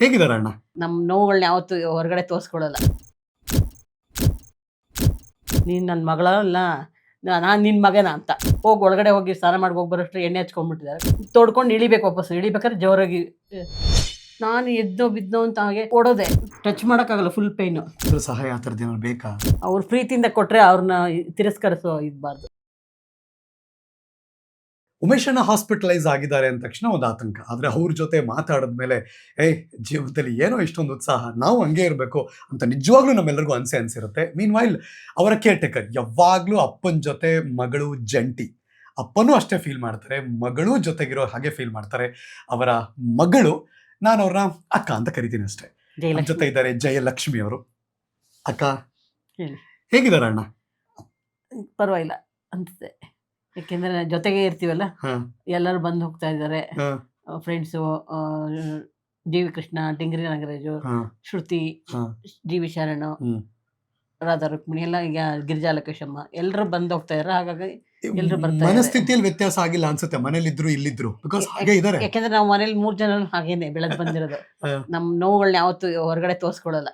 ಹೇಗಿದ್ದಾರೆ ಅಣ್ಣ? ನಮ್ಮ ನೋವುಗಳನ್ನ ಯಾವತ್ತು ಹೊರಗಡೆ ತೋರಿಸ್ಕೊಳಲ್ಲ. ನೀನು ನನ್ನ ಮಗಳಲ್ಲ ನಾನು ನಿನ್ನ ಮಗನ ಅಂತ. ಹೋಗಿ ಒಳಗಡೆ ಹೋಗಿ ಸ್ನಾನ ಮಾಡಿ ಹೋಗಿ ಬರೋಷ್ಟು ಎಣ್ಣೆ ಹಚ್ಕೊಂಡ್ಬಿಟ್ಟಿದ್ದಾರೆ ತೋಡ್ಕೊಂಡು ಇಳಿಬೇಕು ವಾಪಸ್ ಇಳಿಬೇಕಾದ್ರೆ ಜೋರಾಗಿ ನಾನು ಎದ್ದೋ ಬಿದ್ದೋ ಅಂತ ಹಾಗೆ ಓಡೋದೆ. ಟಚ್ ಮಾಡೋಕ್ಕಾಗಲ್ಲ ಫುಲ್ ಪೇಯ್ನು ಸಹಾಯ ಆ ಥರದ್ದು ಬೇಕಾ? ಅವ್ರು ಪ್ರೀತಿಯಿಂದ ಕೊಟ್ಟರೆ ಅವ್ರನ್ನ ತಿರಸ್ಕರಿಸೋ ಇದ್ಬಾರ್ದು ಉಮೇಶಣ್ಣ ಹಾಸ್ಪಿಟಲೈಸ್ ಆಗಿದ್ದಾರೆ ಅಂದ ತಕ್ಷಣ ಒಂದು ಆತಂಕ. ಆದ್ರೆ ಅವ್ರ ಜೊತೆ ಮಾತಾಡಿದ ಮೇಲೆ ಏಯ್ ಜೀವನದಲ್ಲಿ ಏನೋ ಇಷ್ಟೊಂದು ಉತ್ಸಾಹ ನಾವು ಹಂಗೆ ಇರಬೇಕು ಅಂತ ನಿಜವಾಗ್ಲೂ ನಮ್ಮೆಲ್ಲರಿಗೂ ಅನ್ಸೆ ಅನ್ಸಿರುತ್ತೆ. ಮೀನ್ ವೈಲ್ ಅವರ ಕೇರ್ ಟೇಕರ್ ಯಾವಾಗಲೂ ಅಪ್ಪನ ಜೊತೆ ಮಗಳು ಜಂಟಿ. ಅಪ್ಪನೂ ಅಷ್ಟೇ ಫೀಲ್ ಮಾಡ್ತಾರೆ ಮಗಳು ಜೊತೆಗಿರೋ ಹಾಗೆ ಫೀಲ್ ಮಾಡ್ತಾರೆ. ಅವರ ಮಗಳು ನಾನು ಅವ್ರನ್ನ ಅಕ್ಕ ಅಂತ ಕರಿತೀನಿ ಅಷ್ಟೇ. ನಮ್ಮ ಜೊತೆ ಇದ್ದಾರೆ ಜಯಲಕ್ಷ್ಮಿ ಅವರು. ಅಕ್ಕ. ಹೇಗಿದ್ದಾರೆ ಅಣ್ಣ? ಪರವಾಗಿಲ್ಲ ಅಂತಿದೆ ಯಾಕೆಂದ್ರೆ ಜೊತೆಗೆ ಇರ್ತೀವಲ್ಲ? ಎಲ್ಲರೂ ಬಂದು ಹೋಗ್ತಾ ಇದ್ದಾರೆ. Friends G V Krishna Dingri Nagaraju Shruti D G V Sharanu. Radha Rukmini ಎಲ್ಲ ಈಗ ಗಿರಿಜಾ ಲೋಕೇಶಮ್ಮ ಎಲ್ಲರೂ ಬಂದು ಹೋಗ್ತಾ ಇದ್ದಾರೆ. ಹಾಗಾಗಿ. ಮನಸ್ಥಿತಿಯಲ್ಲಿ ವ್ಯತ್ಯಾಸ ಆಗಿಲ್ಲ ಅನ್ಸುತ್ತೆ. ಮನೇಲಿದ್ರು ಇಲ್ಲಿದ್ರು. ಬಿಕಾಸ್ ಹಾಗೆ ಇದಾರೆ. ಯಾಕಂದ್ರೆ ನಾವು ಮನೇಲಿ ಮೂರ್ ಜನ ಹಾಗೇನೆ ಬೆಳೆದ್ ಬಂದಿರೋದು. ನಮ್ ನೋವುಗಳನ್ನ ಯಾವತ್ತು ಹೊರಗಡೆ ತೋರ್ಸ್ಕೊಳಲ್ಲ.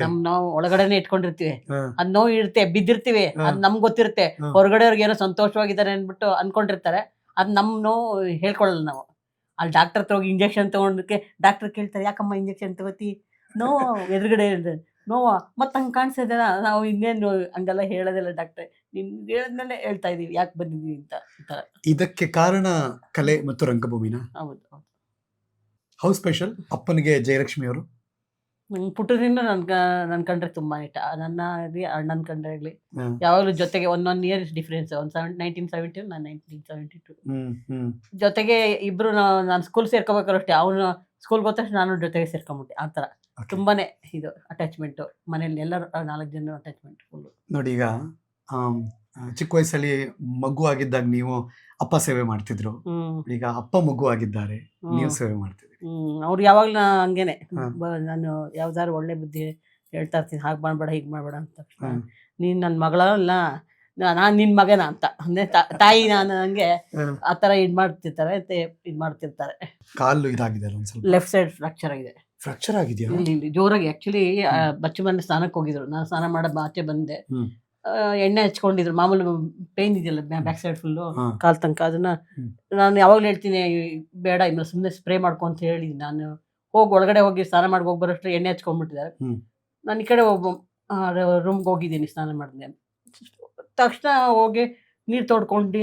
ನಮ್ ನಾವು ಒಳಗಡೆನೆ ಇಟ್ಕೊಂಡಿರ್ತೀವಿ. ಅದ್ ನೋವು ಇರುತ್ತೆ ಬಿದ್ದಿರ್ತೀವಿ. ಅದ್ ನಮ್ಗ್ ಗೊತ್ತಿರುತ್ತೆ. ಹೊರಗಡೆ ಅವ್ರಿಗೆ ಏನೋ ಸಂತೋಷವಾಗಿದ್ದಾರೆ ಅನ್ಬಿಟ್ಟು ಅನ್ಕೊಂಡಿರ್ತಾರೆ. ಅದ್ ನಮ್ ನೋವು ಹೇಳ್ಕೊಳಲ್ಲ ನಾವು. ಅಲ್ಲಿ ಡಾಕ್ಟರ್ ಹತ್ರ ಹೋಗಿ ಇಂಜೆಕ್ಷನ್ ತಗೊಂಡಕ್ಕೆ ಡಾಕ್ಟರ್ ಕೇಳ್ತಾರೆ ಯಾಕಮ್ಮ ಇಂಜೆಕ್ಷನ್ ತಗೋತಿ? ನೋವು ಎದುರುಗಡೆ. ನೋವಾ ಮತ್ತೆ ಹಂಗ್ ಇದೆಯಲ್ಲ ನಾವು ಇನ್ನೇನು ಹಂಗೆಲ್ಲ ಹೇಳೋದಿಲ್ಲ ಡಾಕ್ಟ್ರೆ ನಿನ್ ಹೇಳಿದ್ಮೇಲೆ ಹೇಳ್ತಾ ಇದೀವಿ ಯಾಕೆ ಬಂದಿದ್ದೀವಿ ಅಂತ ಈ ಇದಕ್ಕೆ ಕಾರಣ ಕಲೆ ಮತ್ತು ರಂಗಭೂಮಿನ? ಹೌದು ಹೌದು. ಹೌ ಸ್ಪೆಷಲ್ ಅಪ್ಪನಿಗೆ ಜಯಲಕ್ಷ್ಮಿ ಅವರು? ನಂಗೆ ಪುಟ್ಟದಿಂದ ನನ್ ನನ್ ಕಂಡ್ರೆ ತುಂಬಾ ಇಷ್ಟ ನನ್ನ ಆಗಲಿ ಅಣ್ಣನ ಕಂಡ್ರೆ ಆಗಲಿ. ಯಾವಾಗಲೂ ಜೊತೆಗೆ ಒನ್ ಒನ್ ಇಯರ್ ಡಿಫ್ರೆನ್ಸ್ ಒಂದು ಸೆವೆನ್ ನೈನ್ಟೀನ್ ಸೆವೆಂಟಿ ನಾನು ನೈನ್ಟೀನ್ ಸೆವೆಂಟಿ ಟು ಜೊತೆಗೆ ಇಬ್ರು ನಾನು ಸ್ಕೂಲ್ ಸೇರ್ಕೋಬೇಕಾದ್ರೆ ಅಷ್ಟೇ ಅವನು ಸ್ಕೂಲ್ ಹೋದ ತಕ್ಷಣ ನಾನು ಜೊತೆಗೆ ಸೇರ್ಕೊಂಬಿಟ್ಟೆ ಆ ಥರ. ತುಂಬಾನೇ ಇದು ಅಟ್ಯಾಚ್ಮೆಂಟು ಮನೇಲಿ ಎಲ್ಲರೂ ನಾಲ್ಕು ಜನ ಅಟ್ಯಾಚ್ಮೆಂಟ್ ಫುಲ್ಲು ನೋಡಿ ಈಗ ಚಿಕ್ಕ ವಯಸ್ಸಲ್ಲಿ ಮಗು ಆಗಿದ್ದಾಗ ನೀವು ಅಪ್ಪ ಸೇವೆ ಮಾಡ್ತಿದ್ರು. ಈಗ ಅಪ್ಪ ಮಗು ಆಗಿದ್ದಾರೆ ನೀವು ಸೇವೆ ಮಾಡ್ತಿದ್ರು ಅವ್ರು ಯಾವಾಗಲೂ ಹಂಗೇನೆ. ನಾನು ಯಾವ್ದಾದ್ರು ಒಳ್ಳೆ ಬುದ್ಧಿ ಹೇಳ್ತಾ ಇರ್ತೀನಿ ಹಾಗೆ ಮಾಡಬೇಡ ಹೀಗೆ ಮಾಡಬೇಡ ಅಂತ ತಕ್ಷಣ. ನೀನು ನನ್ನ ಮಗಳಲ್ಲ ನಾನು ನಿನ್ ಮಗನ ಅಂತ. ಅಂದ್ರೆ ತಾಯಿ ನಾನು ನಂಗೆ ಆತರ ಆ ತರ ಇದ್ ಮಾಡ್ತಿರ್ತಾರೆ ಇದ್ ಮಾಡ್ತಿರ್ತಾರೆ. ಕಾಲು ಇದಾಗಿದೆ ಲೆಫ್ಟ್ ಸೈಡ್ ಫ್ರಾಕ್ಚರ್ ಆಗಿದೆ. ಫ್ರಾಕ್ಚರ್ ಆಗಿದೆಯಾ? ಇಲ್ಲಿ ಜೋರಾಗಿ ಆಕ್ಚುಲಿ ಬಚ್ಚು ಮನೆ ಸ್ನಾನಕ್ಕೆ ಹೋಗಿದ್ರು. ನಾನು ಸ್ನಾನ ಮಾಡೋ ಆಚೆ ಬಂದೆ. ಎಣ್ಣೆ ಹಚ್ಕೊಂಡಿದ್ರು. ಮಾಮೂಲಿ ಪೇನ್ ಇದೆಯಲ್ಲ ಬ್ಯಾಕ್ ಸೈಡ್ ಫುಲ್ಲು. ಕಾಲ್ ತನಕ ಅದನ್ನ. ನಾನು ಯಾವಾಗಲೂ ಹೇಳ್ತೀನಿ ಬೇಡ ಇನ್ನು ಸುಮ್ಮನೆ ಸ್ಪ್ರೇ ಮಾಡ್ಕೊ ಅಂತ ಹೇಳಿ ನಾನು ಹೋಗಿ ಒಳಗಡೆ ಹೋಗಿ ಸ್ನಾನ ಮಾಡಿ ಹೋಗಿ ಬರೋಷ್ಟು ಎಣ್ಣೆ ಹಚ್ಕೊಂಡ್ಬಿಟ್ಟಿದ್ದಾರೆ. ನಾನು ಈ ಕಡೆ ರೂಮ್ಗೆ ಹೋಗಿದ್ದೀನಿ ಸ್ನಾನ ಮಾಡಿದೆ ತಕ್ಷಣ ಹೋಗಿ ನೀರು ತೊಡ್ಕೊಂಡು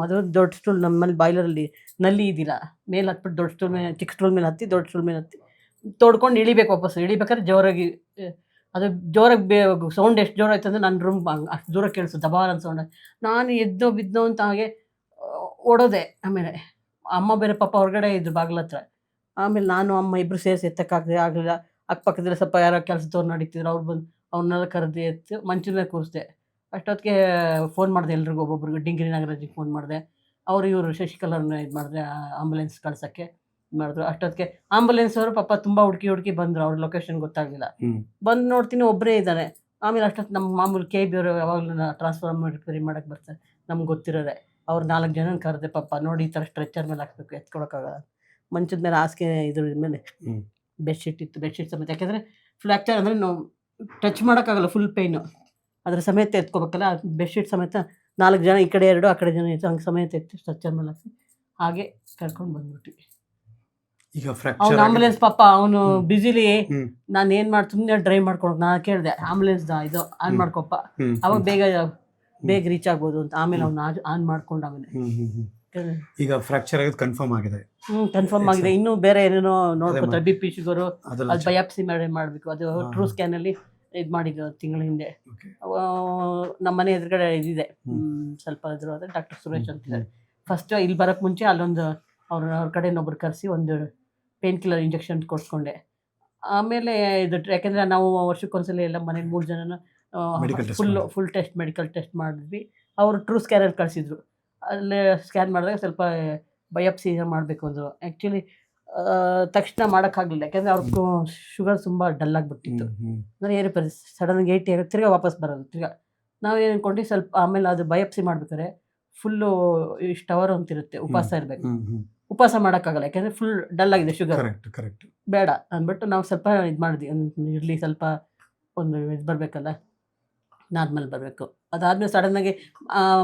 ಮೊದಲು ದೊಡ್ಡ ಸ್ಟೂಲ್ ನಮ್ಮಲ್ಲಿ ಬಾಯ್ಲರಲ್ಲಿ ನಲ್ಲಿ ಇದ್ದೀರ ಮೇಲೆ ಹತ್ಬಿಟ್ಟು ದೊಡ್ಡ ಸ್ಟೂಲ್ ಮೇಲೆ, ಚಿಕ್ಕ ಸ್ಟೂಲ್ ಮೇಲೆ ಹತ್ತಿ, ದೊಡ್ಡ ಸ್ಟೂಲ್ ಮೇಲೆ ಹತ್ತಿ. ತೊಡ್ಕೊಂಡು ಇಳಿಬೇಕು ವಾಪಸ್. ಇಳಿಬೇಕಾದ್ರೆ ಜೋರಾಗಿ ಅದು ಜೋರಾಗಿ ಬೇ ಸೌಂಡ್ ಎಷ್ಟು ಜೋರ ಆಯ್ತು ಅಂದರೆ ನನ್ನ ರೂಮ್ ಅಷ್ಟು ದೂರ ಕೇಳಿಸು ದಬಾರ ಅಂತ ಸೌಂಡ್ ನಾನು ಎದ್ದೋ ಬಿದ್ದೋ ಅಂತ ಹಾಗೆ ಓಡೋದೆ. ಆಮೇಲೆ ಅಮ್ಮ ಬೇರೆ ಪಾಪ ಹೊರಗಡೆ ಇದ್ರು ಬಾಗಿಲ ಹತ್ರ. ಆಮೇಲೆ ನಾನು, ಅಮ್ಮ ಇಬ್ಬರು ಸೇರಿಸಿ ಎತ್ತಕ್ಕಾಗದೆ ಆಗಲಿಲ್ಲ. ಅಕ್ಕಪಕ್ಕದಲ್ಲಿ ಸ್ವಲ್ಪ ಯಾರೋ ಕೆಲಸದವ್ರು ನಡೀತಿದ್ರು. ಅವ್ರು ಬಂದು ಅವ್ರನ್ನೆಲ್ಲ ಕರೆದು ಎತ್ತು, ಮಂಚದ ಮೇಲೆ ಕೂರಿಸ್ದೆ. ಅಷ್ಟೊತ್ತಿಗೆ ಫೋನ್ ಮಾಡಿದೆ ಎಲ್ರಿಗೂ ಒಬ್ಬೊಬ್ರಿಗೆ ಡಿಂಗ್ರಿ ನಾಗರಾಜಿಗೆ ಫೋನ್ ಮಾಡಿದೆ. ಅವರು ಇವರು ಶಶಿಕಲರ್ನ ಇದು ಮಾಡಿದ್ರೆ ಆಂಬುಲೆನ್ಸ್ ಕಳ್ಸೋಕ್ಕೆ ಮಾಡಿದ್ರು. ಅಷ್ಟೊತ್ತಿಗೆ ಆಂಬುಲೆನ್ಸ್ ಅವರು ಪಾಪ ತುಂಬ ಹುಡುಕಿ ಹುಡುಕಿ ಬಂದರು ಅವ್ರ ಲೊಕೇಶನ್ ಗೊತ್ತಾಗಲಿಲ್ಲ. ಬಂದು ನೋಡ್ತೀನಿ ಒಬ್ಬರೇ ಇದ್ದಾನೆ ಆಮೇಲೆ ಅಷ್ಟೊತ್ತು ನಮ್ಮ ಮಾಮೂಲಿ ಕೆ ಬಿ ಅವರು ಯಾವಾಗಲೂ ಟ್ರಾನ್ಸ್ಫರ್ ರಿಪೇರಿ ಮಾಡೋಕ್ಕೆ ಬರ್ತಾರೆ. ನಮ್ಗೆ ಗೊತ್ತಿರೋರೆ. ಅವ್ರು ನಾಲ್ಕು ಜನ ಕರೆದೆ ಪಾಪ ನೋಡಿ ಈ ಥರ ಸ್ಟ್ರೆಚರ್ ಮೇಲೆ ಹಾಕ್ಬೇಕು ಎತ್ಕೊಳಕ್ಕಾಗಲ್ಲ ಮಂಚದ ಮೇಲೆ ಹಾಸಿಗೆ ಇದ್ರ ಮೇಲೆ. ಬೆಡ್ಶೀಟ್ ಇತ್ತು ಬೆಡ್ಶೀಟ್ ಸಮೇತ. ಯಾಕೆಂದರೆ ಫ್ಲ್ಯಾಕ್ಚರ್ ಅಂದರೆ ನಾವು ಟಚ್ ಮಾಡೋಕ್ಕಾಗಲ್ಲ ಫುಲ್ ಪೇಯ್ನು ಅದ್ರ ಸಮೇತ ಎತ್ಕೋಬೇಕಲ್ಲ ಬೆಡ್ಶೀಟ್ ಸಮೇತ ನಾಲ್ಕು ಜನ ಈ ಕಡೆ ಎರಡು ಆ ಕಡೆ ಜನ ಇತ್ತು ಹಂಗೆ ಸಮೇತ ಎತ್ತಿ ಸ್ಟ್ರಕ್ಚರ್ ಮೇಲೆ ಹಾಕಿ ಹಾಗೆ ಕರ್ಕೊಂಡು ಬಂದ್ಬಿಟ್ವಿ. ಈಗ ಅವ್ನು ಆಂಬುಲೆನ್ಸ್ ಪಾಪ ಅವನು. ಬಿಸಿಲಿ. ನಾನು ಏನು ಮಾಡಿ ಸುಮ್ಮನೆ ಡ್ರೈವ್ ಮಾಡ್ಕೊಂಡು ನಾನು ಕೇಳಿದೆ ಆಂಬುಲೆನ್ಸ್ ಇದು ಆನ್ ಮಾಡ್ಕೊಪ್ಪ. ಅವಾಗ ಬೇಗ ಬೇಗ ರೀಚ್ ಆಗ್ಬೋದು ಅಂತ ಆಮೇಲೆ ಅವ್ನು ಆನ್ ಮಾಡ್ಕೊಂಡು ಆಮೇಲೆ. ಈಗ ಫ್ರಾಕ್ಚರ್ ಆಗಿದ್ದು ಕನ್ಫರ್ಮ್ ಆಗಿದೆ. ಹ್ಮ್ ಕನ್ಫರ್ಮ್ ಆಗಿದೆ. ಇನ್ನೂ ಬೇರೆ ಏನೇನೋ ನೋಡ್ಕೊತಾರೆ. ಬಿ ಪಿ ಶುಗರು ಅದು ಬಯಾಪ್ಸಿ ಮಾಡಿ ಮಾಡಬೇಕು. ಅದು ಟ್ರೂ ಸ್ಕ್ಯಾನ್ ಸ್ಕ್ಯಾನಲ್ಲಿ ಇದು ಮಾಡಿದ್ರು ತಿಂಗಳ ಹಿಂದೆ. ನಮ್ಮ ಮನೆ ಎದುರುಗಡೆ ಇದಿದೆ. ಸ್ವಲ್ಪ ಇದ್ರು ಡಾಕ್ಟರ್ ಸುರೇಶ್ ಅಂತಿದ್ದಾರೆ ಫಸ್ಟ್ ಇಲ್ಲಿ ಬರೋಕ್ಕೆ ಮುಂಚೆ ಅಲ್ಲೊಂದು ಅವ್ರ ಅವ್ರ ಒಬ್ರು ಕರೆಸಿ ಒಂದು ಪೇನ್ ಕಿಲ್ಲರ್ ಇಂಜೆಕ್ಷನ್ ಕೊಡ್ಸ್ಕೊಂಡೆ. ಆಮೇಲೆ ಇದು ಯಾಕೆಂದರೆ ನಾವು ವರ್ಷಕ್ಕೊಂದ್ಸಲ ಎಲ್ಲ ಮನೇಲಿ ಮೂರು ಜನನ full full test medical test ಮಾಡಿದ್ವಿ. ಅವರು ಟ್ರೂ ಸ್ಕ್ಯಾನರ್ ಕಳಿಸಿದ್ರು. ಅಲ್ಲೇ ಸ್ಕ್ಯಾನ್ ಮಾಡಿದಾಗ ಸ್ವಲ್ಪ ಬಯಾಪ್ಸಿ ಮಾಡಬೇಕು ಅಂದರು. ಆ್ಯಕ್ಚುಲಿ ತಕ್ಷಣ ಮಾಡೋಕ್ಕಾಗಲಿಲ್ಲ. ಯಾಕೆಂದ್ರೆ ಅವ್ರ ಶುಗರ್ ತುಂಬ ಡಲ್ ಆಗಿಬಿಟ್ಟಿತ್ತು. ಅಂದರೆ ಏನು ಪರಿ ಸಡನ್ಗೆ ಏಟಿ ಆಗ ತಿರ್ಗಾ ವಾಪಸ್ ಬರೋದು ತಿರ್ಗಾ ಏನು ಅಂದ್ಕೊಂಡು ಸ್ವಲ್ಪ ಆಮೇಲೆ ಅದು ಬಯಪ್ಸಿ ಮಾಡ್ಬೇಕಾದ್ರೆ ಫುಲ್ಲು ಇಷ್ಟು ಅವರ್ ಅಂತಿರುತ್ತೆ ಉಪವಾಸ ಇರಬೇಕು. ಉಪವಾಸ ಮಾಡೋಕ್ಕಾಗಲ್ಲ. ಯಾಕೆಂದ್ರೆ ಫುಲ್ ಡಲ್ ಆಗಿದೆ ಶುಗರ್. ಕರೆಕ್ಟ್ ಕರೆಕ್ಟ್ ಬೇಡ ಅಂದ್ಬಿಟ್ಟು ನಾವು ಸ್ವಲ್ಪ ಇದು ಮಾಡಿದ್ವಿ. ಇರಲಿ ಸ್ವಲ್ಪ ಒಂದು ಇದು ಬರಬೇಕಲ್ಲ ನಾರ್ಮಲ್ ಬರಬೇಕು. ಅದಾದ್ಮೇಲೆ ಸಡನ್ನಾಗಿ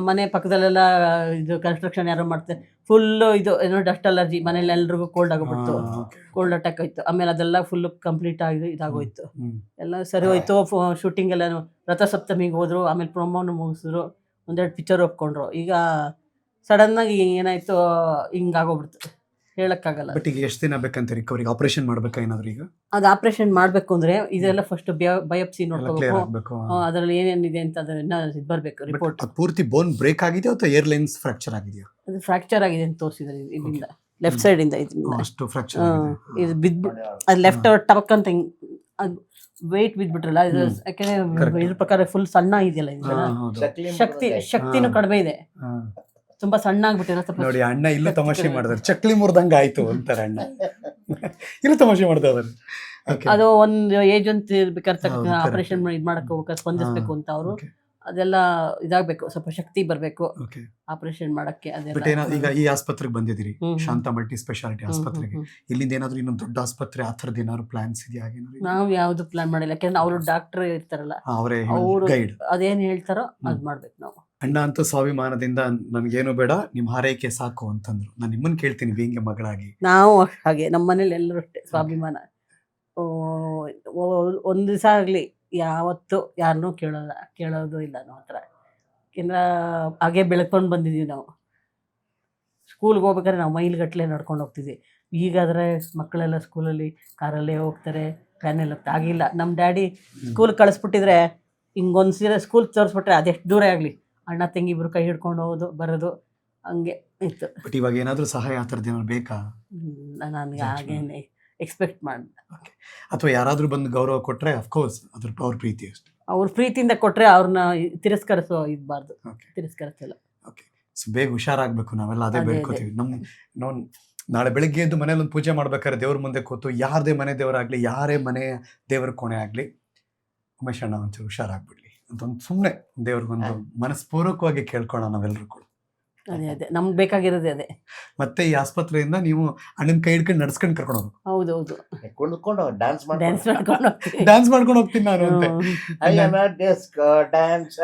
ಮನೆ ಪಕ್ಕದಲ್ಲೆಲ್ಲ ಇದು ಕನ್ಸ್ಟ್ರಕ್ಷನ್ ಯಾರೋ ಮಾಡ್ತಾರೆ. ಫುಲ್ಲು ಇದು ಏನೋ ಡಸ್ಟ್ ಅಲರ್ಜಿ ಮನೇಲಿ ಎಲ್ರಿಗೂ ಕೋಲ್ಡ್ ಆಗೋಗ್ಬಿಡ್ತು. ಕೋಲ್ಡ್ ಅಟ್ಯಾಕ್ ಆಯ್ತು. ಆಮೇಲೆ ಅದೆಲ್ಲ ಫುಲ್ ಕಂಪ್ಲೀಟ್ ಆಗಿ ಇದಾಗೋಯ್ತು. ಎಲ್ಲ ಸರಿ ಹೋಯ್ತು. ಶೂಟಿಂಗ್ ಎಲ್ಲ ರಥಸಪ್ತಮಿಗೆ ಹೋದ್ರು. ಆಮೇಲೆ ಪ್ರೊಮೋನು ಮುಗಿಸಿದ್ರು. ಒಂದೆರಡು ಪಿಕ್ಚರ್ ಒಪ್ಕೊಂಡ್ರು. ಈಗ ಸಡನ್ನಾಗಿ ಏನಾಯ್ತು ಹಿಂಗಾಗೋಗ್ಬಿಡ್ತು. ಹೇಳಕ್ಕಾಗಲ್ಲ. ಬಟ್ ಈಗ ಎಷ್ಟು ದಿನ ಬೇಕಂತ ರಿಕವರಿ ಆಪರೇಷನ್ ಮಾಡ್ಬೇಕಾ ಏನಾದ್ರು ಈಗ? ಅದು ಆಪರೇಷನ್ ಮಾಡಬೇಕು ಅಂದ್ರೆ ಇದೆಲ್ಲ ಫಸ್ಟ್ ಬಯೋಪ್ಸಿ ನೋಡ್ಕೋಬೇಕು. ಅದರಲ್ಲಿ ಏನೇನಿದೆ ಅಂತ ಅದನ್ನ ಇದು ಬರಬೇಕು ರಿಪೋರ್ಟ್ ಪೂರ್ತಿ ಬೋನ್ ಬ್ರೇಕ್ ಆಗಿದೆ ಅಥವಾ ಏರ್ ಲೈನ್ಸ್ ಫ್ರಾಕ್ಚರ್ ಆಗಿದೆಯಾ? ಅದು ಫ್ರಾಕ್ಚರ್ ಆಗಿದೆ ಅಂತ ತೋರಿಸಿದ್ರೆ ಇಲ್ಲಿಂದ. ಲೆಫ್ಟ್ ಸೈಡ್ ಇಂದ ಇದರಿಂದ. ಅಷ್ಟು ಫ್ರಾಕ್ಚರ್ ಆಗಿದೆ. ಇದು ಬಿದ್ದು ಅದು ಲೆಫ್ಟ್ ಟಬಕ್ ಅಂತ ಹಿಂಗ್ ಅದು ವೆಯ್ಟ್ ಬಿದ್ಬಿಟ್ರಲ್ಲ ಇದು ಯಾಕಂದ್ರೆ ಇದ್ರ ಪ್ರಕಾರ ಫುಲ್ ಸಣ್ಣ ಇದೆಯಲ್ಲ ಶಕ್ತಿ ಶಕ್ತಿನೂ. ಕಡಿಮೆ ಇದೆ. ತುಂಬಾ ಸಣ್ಣ ಆಗ್ಬಿಟ್ಟಿರೋ ಸ್ವಲ್ಪ ನೋಡಿ ಅಣ್ಣ ಇಲ್ಲ ತಮಾಷೆ ಮಾಡಿದ್ರು. ಚಕ್ಲಿ ಮುರ್ದಂಗ ಆಯ್ತು ಅಂತಾರೆ ಅಣ್ಣ. ಇಲ್ಲ ತಮಾಷೆ ಮಾಡ್ತಾರೆ ಅದು ಒಂದು ಏಜ್ ಅಂತ ಇರ್ಬೇಕಾದ್ರೆ ಆಪರೇಷನ್ ಇದು ಮಾಡಕ್ ಹೋಗ್ಬೇಕಾದ್ರೆ ಸ್ಪಂದಿಸ್ಬೇಕು ಅಂತ ಅವರು. ಅದೆಲ್ಲ ಇದಾಗಬೇಕು ಸ್ವಲ್ಪ ಶಕ್ತಿ ಬರಬೇಕು. ಆಪರೇಷನ್ ಮಾಡಕ್ಕೆ ಬಟ್ ಈಗ ಈ ಆಸ್ಪತ್ರೆಗೆ ಬಂದಿದ್ದೀರಿ. ಶಾಂತ ಮಲ್ಟಿ ಸ್ಪೆಷಾಲಿಟಿ ಆಸ್ಪತ್ರೆಗೆ. ಇಲ್ಲಿಂದ ಏನಾದ್ರು ಇನ್ನೊಂದು ದೊಡ್ಡ ಆಸ್ಪತ್ರೆ ಆ ಥರದ್ದು ಏನಾದ್ರು ಪ್ಲಾನ್ಸ್ ಇದೆಯಾ ನಾವು ಯಾವ್ದು ಪ್ಲಾನ್ ಮಾಡಿಲ್ಲ. ಯಾಕಂದ್ರೆ ಅವರು ಡಾಕ್ಟರ್ ಇರ್ತಾರಲ್ಲ ಅವರೇ ಅವ್ರು- ಗೈಡ್ ಅದೇನ್ ಹೇಳ್ತಾರೋ ಅದು. ಮಾಡ್ಬೇಕು ನಾವು. ಅಣ್ಣ ಅಂತೂ ಸ್ವಾಭಿಮಾನದಿಂದ ನನಗೇನು ಬೇಡ ನಿಮ್ಮ ಹಾರೈಕೆ ಸಾಕು ಅಂತಂದ್ರು. ನಾನು ನಿಮ್ಮನ್ನು ಕೇಳ್ತೀನಿ ಬೀಂಗೆ ಮಗಳಾಗಿ. ನಾವು ಹಾಗೆ ನಮ್ಮ ಮನೇಲಿ ಎಲ್ಲರೂ ಅಷ್ಟೇ ಸ್ವಾಭಿಮಾನ. ಒಂದು ದಿವಸ ಆಗಲಿ ಯಾವತ್ತು ಯಾರನ್ನೂ ಕೇಳೋಲ್ಲ ಕೇಳೋದು ಇಲ್ಲ ನಮ್ಮ ಹತ್ರ. ಯಾಕೆಂದ್ರೆ ಹಾಗೆ ಬೆಳ್ಕೊಂಡು ಬಂದಿದ್ದೀವಿ ನಾವು. ಸ್ಕೂಲ್ಗೆ ಹೋಗ್ಬೇಕಾದ್ರೆ ನಾವು ಮೈಲ್ಗಟ್ಟಲೆ ನಡ್ಕೊಂಡು ಹೋಗ್ತಿದ್ವಿ. ಈಗಾದರೆ ಮಕ್ಕಳೆಲ್ಲ ಸ್ಕೂಲಲ್ಲಿ ಕಾರಲ್ಲೇ ಹೋಗ್ತಾರೆ ವ್ಯಾನಲ್ಲಿ ಹೋಗ್ತಾರೆ ಆಗಿಲ್ಲ. ನಮ್ಮ ಡ್ಯಾಡಿ ಸ್ಕೂಲ್ ಕಳಿಸ್ಬಿಟ್ಟಿದ್ರೆ ಹಿಂಗೊಂದು ಸೀರೆ ಸ್ಕೂಲ್ ತೋರಿಸ್ಬಿಟ್ರೆ ಅದೆಷ್ಟು ದೂರ ಆಗಲಿ? ಅಣ್ಣ ತಂಗಿ ಇಬ್ರು ಕೈ ಹಿಡ್ಕೊಂಡು ಹೋಗೋದು ಬರೋದು ಹಂಗೆ ಇತ್ತು. ಬಟ್ ಇವಾಗ ಏನಾದ್ರೂ ಸಹಾಯ ಆ ಥರದ್ದು ಏನಾದ್ರು ಬೇಕಾ? ನನಗೆ. ಹಾಗೇನೆ ಎಕ್ಸ್ಪೆಕ್ಟ್ ಮಾಡಿ ಅಥವಾ ಯಾರಾದ್ರೂ ಬಂದು ಗೌರವ ಕೊಟ್ರೆ ಅಫ್ಕೋರ್ಸ್ ಅದ್ರ ಅವ್ರ ಪ್ರೀತಿ ಅಷ್ಟೇ. ಅವ್ರ ಪ್ರೀತಿಯಿಂದ ಕೊಟ್ರೆ ಅವ್ರನ್ನ ತಿರಸ್ಕರಿಸೋ ಇದ್ಬಾರ್ದು. ಓಕೆ ತಿರಸ್ಕರಿಸಲ್ಲ. ಸೊ ಬೇಗ ಹುಷಾರಾಗಬೇಕು ನಾವೆಲ್ಲ ಅದೇ ಅದೇ, ಬೇಡ್ಕೋತೀವಿ. ನಮ್ಮ ನಾವು ನಾಳೆ ಬೆಳಿಗ್ಗೆ ಎದ್ದು ಮನೇಲಿ ಒಂದು ಪೂಜೆ ಮಾಡ್ಬೇಕಾದ್ರೆ ದೇವ್ರ ಮುಂದೆ ಕೂತು ಯಾರದೇ ಮನೆ ದೇವರಾಗ್ಲಿ ಯಾರೇ ಮನೆ ದೇವರ ಕೋಣೆ ಆಗಲಿ ಉಮೇಶ್ ಅಣ್ಣ ಒಂಚೂರು ಹುಷಾರಾಗ್ಬಿಡ್ಲಿ. ಅಂತ ಸುಮ್ನೆ ಸುಮ್ಮನೆ ದೇವ್ರಿಗೊಂದು ಮನಸ್ಪೂರ್ವಕವಾಗಿ ಕೇಳ್ಕೊಳ್ಳೋಣ ನಾವೆಲ್ಲರೂ ಕೂಡ. ಅದೇ ಅದೇ. ನಮ್ಗೆ ಬೇಕಾಗಿರೋದೇ ಅದೇ. ಮತ್ತೆ ಈ ಆಸ್ಪತ್ರೆಯಿಂದ ನೀವು ಅಣ್ಣನ ಕೈ ಹಿಡ್ಕೊಂಡು ನಡ್ಸ್ಕೊಂಡು ಕರ್ಕೊಂಡು ಹೋಗ್ಬೇಕು. ಹೌದು ಹೌದು ಡ್ಯಾನ್ಸ್ ಡ್ಯಾನ್ಸ್ ಮಾಡ್ಕೊಂಡು ಹೋಗ್ತೀವಿ. ಡ್ಯಾನ್ಸ್ ಮಾಡ್ಕೊಂಡು ಹೋಗ್ತೀನಿ ನಾನು ಅಂತ. ಡ್ಯಾನ್ಸ್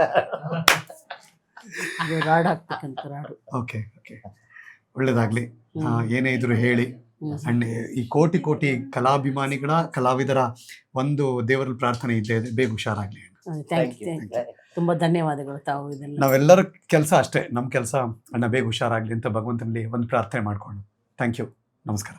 ಅದು ರಾಡ್ ಹಾಕ್ಬೇಕಂತ ರಾಡು. ಓಕೆ ಓಕೆ ಒಳ್ಳೇದಾಗ್ಲಿ. ಆ, ಏನೇ ಇದ್ರು ಹೇಳಿ. ಅಣ್ಣ ಅಂಡ್ ಈ ಕೋಟಿ ಕೋಟಿ ಕಲಾಭಿಮಾನಿಗಳ ಕಲಾವಿದರ ಒಂದು ದೇವರಲ್ಲಿ ಪ್ರಾರ್ಥನೆ ಇದ್ದೇ ಇದೆ. ಬೇಗ ಹುಷಾರಾಗ್ಲಿ. Thank ತುಂಬಾ ಧನ್ಯವಾದಗಳು ತಾವು ಇದೆಲ್ಲ. ನಾವೆಲ್ಲರ ಕೆಲಸ ಅಷ್ಟೇ ನಮ್ಮ ಕೆಲಸ ಅಣ್ಣ ಬೇಗ ಹುಷಾರಾಗ್ಲಿ ಅಂತ ಭಗವಂತನಲ್ಲಿ ಒಂದು ಪ್ರಾರ್ಥನೆ ಮಾಡ್ಕೊಂಡು. ಥ್ಯಾಂಕ್ ಯು ನಮಸ್ಕಾರ.